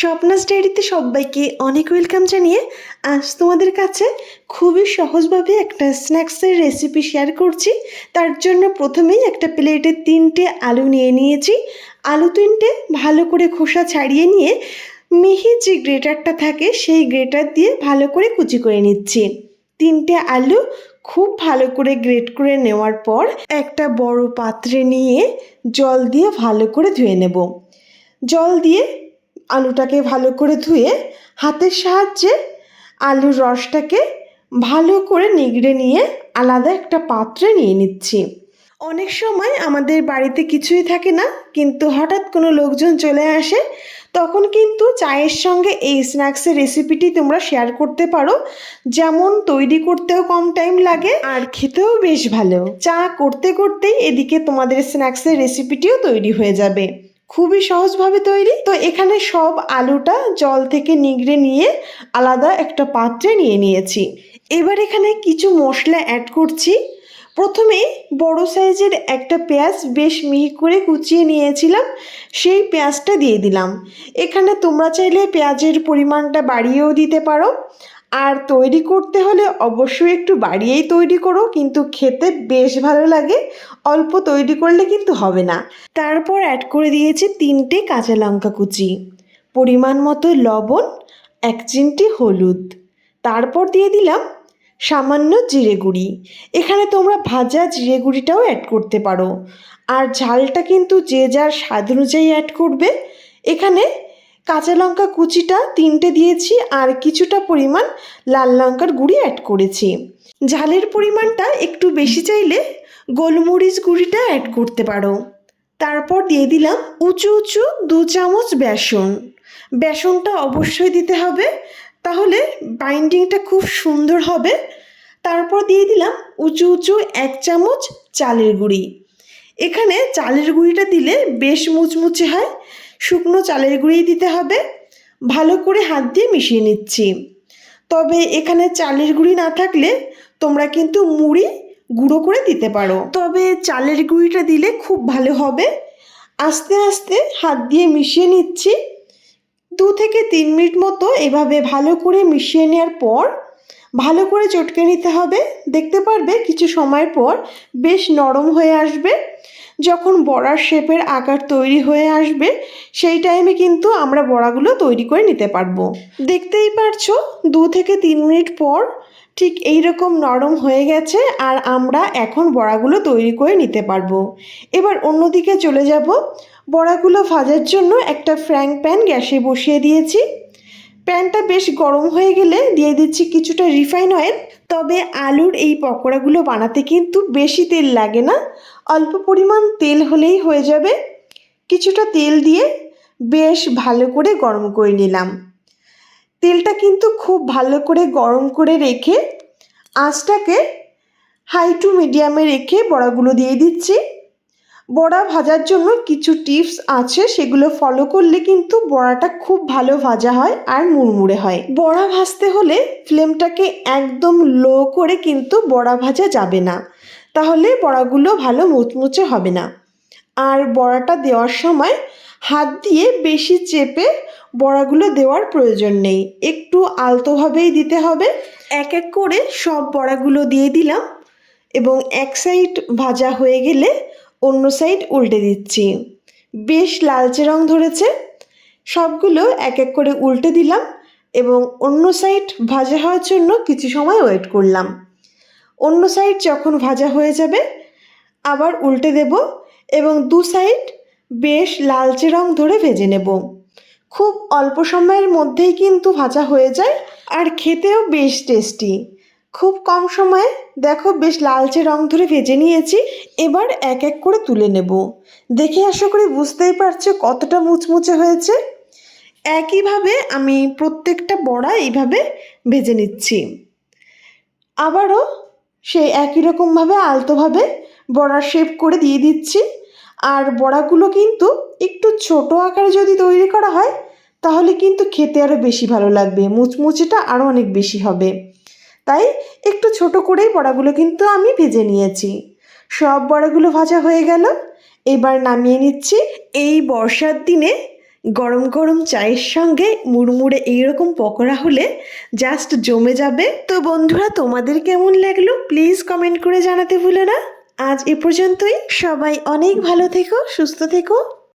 স্বপ্নাস ডায়েরিতে সবাইকে অনেক ওয়েলকাম জানিয়ে আজ তোমাদের কাছে খুবই সহজভাবে একটা স্ন্যাক্সের রেসিপি শেয়ার করছি। তার জন্য প্রথমেই একটা প্লেটে তিনটে আলু নিয়ে নিয়েছি। আলু তিনটে ভালো করে খোসা ছাড়িয়ে নিয়ে মিহি যে গ্রেটারটা থাকে সেই গ্রেটার দিয়ে ভালো করে কুচি করে নিচ্ছি। তিনটে আলু খুব ভালো করে গ্রেট করে নেওয়ার পর একটা বড় পাত্রে নিয়ে জল দিয়ে ভালো করে ধুয়ে নেব। জল দিয়ে আলুটাকে ভালো করে ধুয়ে হাতের সাহায্যে আলুর রসটাকে ভালো করে নিগড়ে নিয়ে আলাদা একটা পাত্রে নিয়ে নিচ্ছি। অনেক সময় আমাদের বাড়িতে কিছুই থাকে না, কিন্তু হঠাৎ কোনো লোকজন চলে আসে, তখন কিন্তু চায়ের সঙ্গে এই স্ন্যাক্সের রেসিপিটি তোমরা শেয়ার করতে পারো। যেমন তৈরি করতেও কম টাইম লাগে আর খেতেও বেশ ভালো। চা করতে করতেই এদিকে তোমাদের স্ন্যাক্সের রেসিপিটিও তৈরি হয়ে যাবে। খুবই সহজভাবে তৈরি। তো এখানে সব আলুটা জল থেকে নিগড়ে নিয়ে আলাদা একটা পাত্রে নিয়ে নিয়েছি। এবার এখানে কিছু মশলা অ্যাড করছি। প্রথমে বড় সাইজের একটা পেঁয়াজ বেশ মিহি করে কুচিয়ে নিয়েছিলাম, সেই পেঁয়াজটা দিয়ে দিলাম। এখানে তোমরা চাইলে পেঁয়াজের পরিমাণটা বাড়িয়েও দিতে পারো। আর তৈরি করতে হলে অবশ্যই একটু বাড়িয়েই তৈরি করো, কিন্তু খেতে বেশ ভালো লাগে। অল্প তৈরি করলে কিন্তু হবে না। তারপর অ্যাড করে দিয়েছি তিনটে কাঁচা লঙ্কা কুচি। পরিমাণ মতো লবণ, এক চিমটি হলুদ। তারপর দিয়ে দিলাম সামান্য জিরে গুঁড়ি। এখানে তোমরা ভাজা জিরে গুঁড়িটাও অ্যাড করতে পারো। আর ঝালটা কিন্তু যে যার স্বাদ অনুযায়ী অ্যাড করবে। এখানে কাঁচা লঙ্কা কুচিটা তিনটে দিয়েছি আর কিছুটা পরিমাণ লাল লঙ্কার গুঁড়ি অ্যাড করেছি। ঝালের পরিমাণটা একটু বেশি চাইলে গোলমরিচ গুঁড়িটা অ্যাড করতে পারো। তারপর দিয়ে দিলাম উঁচু উঁচু দু চামচ বেসন। বেসনটা অবশ্যই দিতে হবে, তাহলে বাইন্ডিংটা খুব সুন্দর হবে। তারপর দিয়ে দিলাম উঁচু উঁচু এক চামচ চালের গুঁড়ি। এখানে চালের গুঁড়িটা দিলে বেশ মুচমুচে হয় শুকনো চালের গুঁড়ি দিতে হবে। ভালো করে হাত দিয়ে মিশিয়ে নিচ্ছি। তবে এখানে চালের গুঁড়ি না থাকলে তোমরা কিন্তু মুড়ি গুঁড়ো করে দিতে পারো। তবে চালের গুঁড়িটা দিলে খুব ভালো হবে। আস্তে আস্তে হাত দিয়ে মিশিয়ে নিচ্ছি। দু থেকে তিন মিনিট মতো এভাবে ভালো করে মিশিয়ে নেওয়ার পর ভালো করে চটকে নিতে হবে। দেখতে পারবে কিছু সময় পর বেশ নরম হয়ে আসবে। যখন বড়ার শেপের আকার তৈরি হয়ে আসবে, সেই টাইমে কিন্তু আমরা বড়াগুলো তৈরি করে নিতে পারব। দেখতেই পারছ, দু থেকে তিন মিনিট পর ঠিক এই রকম নরম হয়ে গেছে আর আমরা এখন বড়াগুলো তৈরি করে নিতে পারব। এবার অন্যদিকে চলে যাব। বড়াগুলো ভাজার জন্য একটা ফ্র্যাং প্যান গ্যাসে বসিয়ে দিয়েছি। প্যানটা বেশ গরম হয়ে গেলে দিয়ে দিচ্ছি কিছুটা রিফাইন অয়েল। তবে আলুর এই পকোড়াগুলো বানাতে কিন্তু বেশি তেল লাগে না। অল্প পরিমাণ তেল হলেই হয়ে যাবে। কিছুটা তেল দিয়ে বেশ ভালো করে গরম করে নিলাম। তেলটা কিন্তু খুব ভালো করে গরম করে রেখে আঁচটাকে হাই টু মিডিয়ামে রেখে বড়াগুলো দিয়ে দিচ্ছি। বড়া ভাজার জন্য কিছু টিপস আছে, সেগুলো ফলো করলে কিন্তু বড়াটা খুব ভালো ভাজা হয় আর মুড়মুড়ে হয়। বড়া ভাজতে হলে ফ্লেমটাকে একদম লো করে কিন্তু বড়া ভাজা যাবে না। তাহলে বড়াগুলো ভালো মুচমুচে হবে না। আর বড়াটা দেওয়ার সময় হাত দিয়ে বেশি চেপে বড়াগুলো দেওয়ার প্রয়োজন নেই। একটু আলতোভাবেই দিতে হবে। এক এক করে সব বড়াগুলো দিয়ে দিলাম এবং এক সাইড ভাজা হয়ে গেলে অন্য সাইড উল্টে দিচ্ছি। বেশ লালচে রং ধরেছে। সবগুলো এক এক করে উল্টে দিলাম এবং অন্য সাইড ভাজা হওয়ার জন্য কিছু সময় ওয়েট করলাম। অন্য সাইড যখন ভাজা হয়ে যাবে, আবার উল্টে দেব এবং দু সাইড বেশ লালচে রং ধরে ভেজে নেব। খুব অল্প সময়ের মধ্যেই কিন্তু ভাজা হয়ে যায় আর খেতেও বেশ টেস্টি খুব কম সময়ে দেখো বেশ লালচে রং ধরে ভেজে নিয়েছি, এবার এক এক করে তুলে নেব। দেখে আশা করি বুঝতেই পারছ কতটা মুচমুচে হয়েছে। একইভাবে আমি প্রত্যেকটা বড়া এইভাবে ভেজে নিচ্ছি। আবারও সেই একই রকমভাবে আলতোভাবে বড়া শেপ করে দিয়ে দিচ্ছি। আর বড়াগুলো কিন্তু একটু ছোট আকারে যদি তৈরি করা হয়, তাহলে কিন্তু খেতে আরও বেশি ভালো লাগবে, মুচমুচেটা আরও অনেক বেশি হবে। তাই একটু ছোট করেই বড়াগুলো কিন্তু আমি ভেজে নিয়েছি। সব বড়াগুলো ভাজা হয়ে গেল। এবার নামিয়ে নিচ্ছি। এই বর্ষার দিনে গরম গরম চায়ের সঙ্গে মুড়মুড়ে এইরকম পকোড়া হলে জাস্ট জমে যাবে। তো বন্ধুরা, তোমাদের কেমন লাগল? প্লিজ কমেন্ট করে জানাতে ভুলো না। আজ এ পর্যন্তই। সবাই অনেক ভালো থেকো, সুস্থ থেকো।